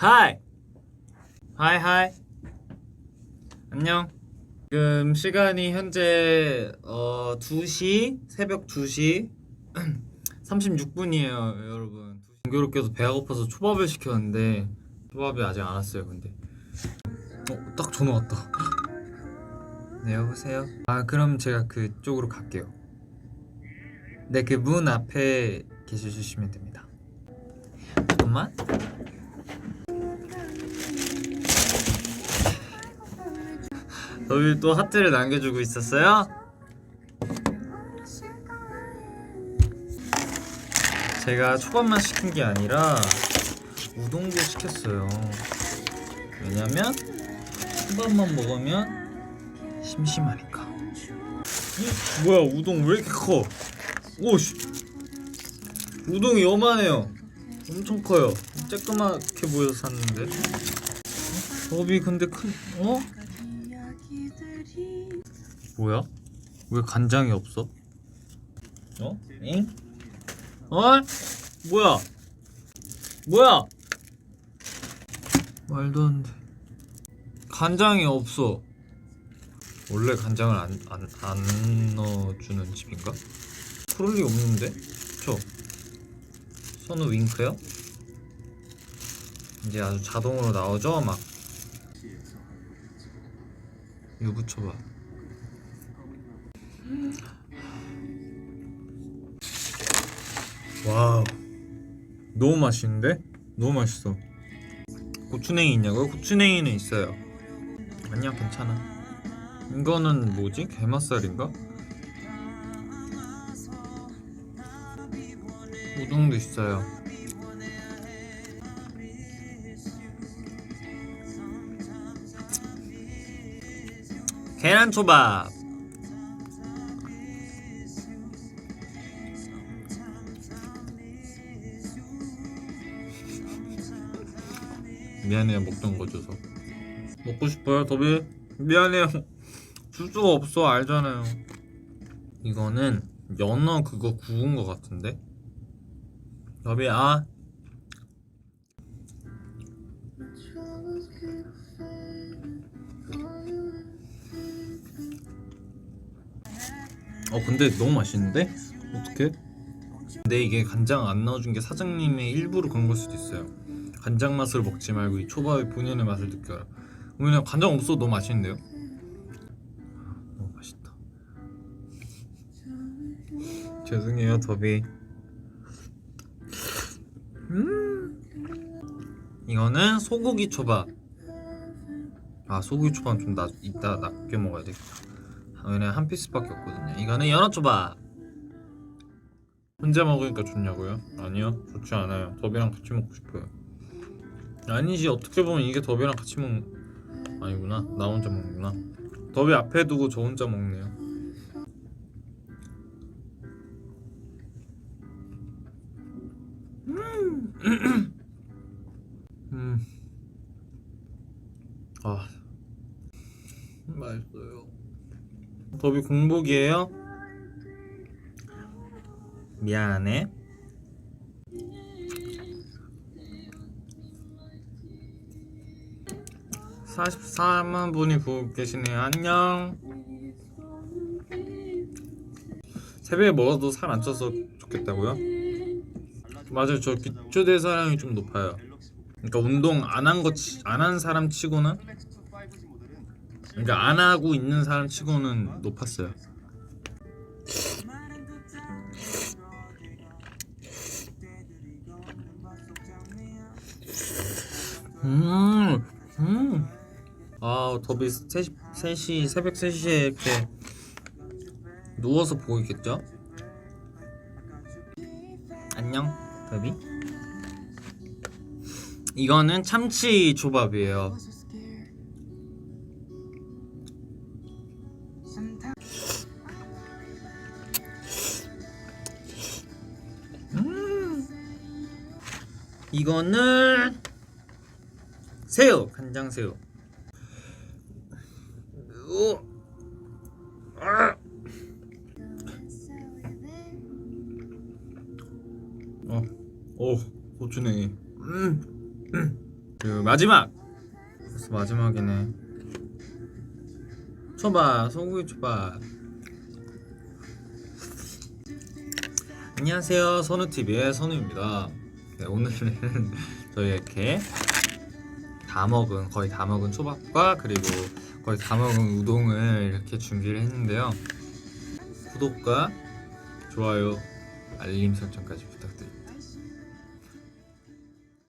하이 하이 하이 안녕. 지금 시간이 현재 어 2시 새벽 2시 36분이에요 여러분. 공교롭게도 배가 고파서 초밥을 시켰는데 초밥이 아직 안 왔어요 근데. 어, 딱 전화 왔다. 네 여보세요? 아 그럼 제가 그쪽으로 갈게요. 네 그 문 앞에 계셔주시면 됩니다. 잠깐만 너희 또 하트를 남겨주고 있었어요? 제가 초밥만 시킨 게 아니라 우동도 시켰어요. 왜냐면 초밥만 먹으면 심심하니까. 헉, 뭐야 우동 왜 이렇게 커? 오 씨 우동이 요만해요. 엄청 커요. 쬐끄맣게 보여서 샀는데. 법이 근데 큰 어? 뭐야? 왜 간장이 없어? 어? 엥? 어? 뭐야? 뭐야? 말도 안 돼. 간장이 없어. 원래 간장을 안, 안, 안 넣어주는 집인가? 그럴 리 없는데? 저 선우 윙크요? 이제 아주 자동으로 나오죠? 막 이거 붙여봐 와우 너무 맛있는데? 너무 맛있어 고추냉이 있냐고요? 고추냉이는 있어요 아니야 괜찮아 이거는 뭐지? 게맛살인가? 우동도 있어요 계란초밥 미안해요 먹던 거 줘서. 먹고 싶어요 더비? 미안해요. 줄 수가 없어 알잖아요. 이거는 연어 그거 구운 거 같은데? 더비 아. 어 근데 너무 맛있는데? 어떡해? 근데 이게 간장 안 넣어준 게 사장님의 일부러 그런 걸 수도 있어요 간장 맛을 먹지 말고 이 초밥의 본연의 맛을 느껴라 왜냐면 간장 없어도 너무 맛있는데요? 너무 맛있다. 죄송해요 더비. 음. 이거는 소고기 초밥. 아 소고기 초밥은 좀 나, 이따 낫게 먹어야 되겠다. 왜냐면 한 피스밖에 없거든요. 이거는 연어 초밥. 혼자 먹으니까 좋냐고요? 아니요 좋지 않아요. 더비랑 같이 먹고 싶어요 아니지. 어떻게 보면 이게 더비랑 같이 먹 아니구나. 나 혼자 먹는구나. 더비 앞에 두고 저 혼자 먹네요. 음. 아. 맛있어요. 더비 공복이에요? 미안해. (44만) 분이 보고 계시네요. 안녕. 새벽에 먹어도 살 안 쪄서 좋겠다고요? 맞아요. 저 기초 대사량이 좀 높아요. 그러니까 운동 안 한 거 안 한 사람 치고는? 그러니까 안 하고 있는 사람 치고는 높았어요. 음, 음. 아, 더비 3시, 3시, 새벽 3시에 이렇게 누워서 보고 있겠죠? 안녕, 더비. 이거는 참치 초밥이에요. 음. 이거는 새우 간장 새우. 오. 아. 어, 오, 고추냉이. 음, 음. 그리고 마지막 벌써 마지막이네 초밥 소고기 초밥 안녕하세요 선우TV의 선우입니다 네, 오늘은 저희 이렇게 다 먹은 거의 다 먹은 초밥과 그리고 거의 다 먹은 우동을 이렇게 준비를 했는데요. 구독과 좋아요 알림 설정까지 부탁드립니다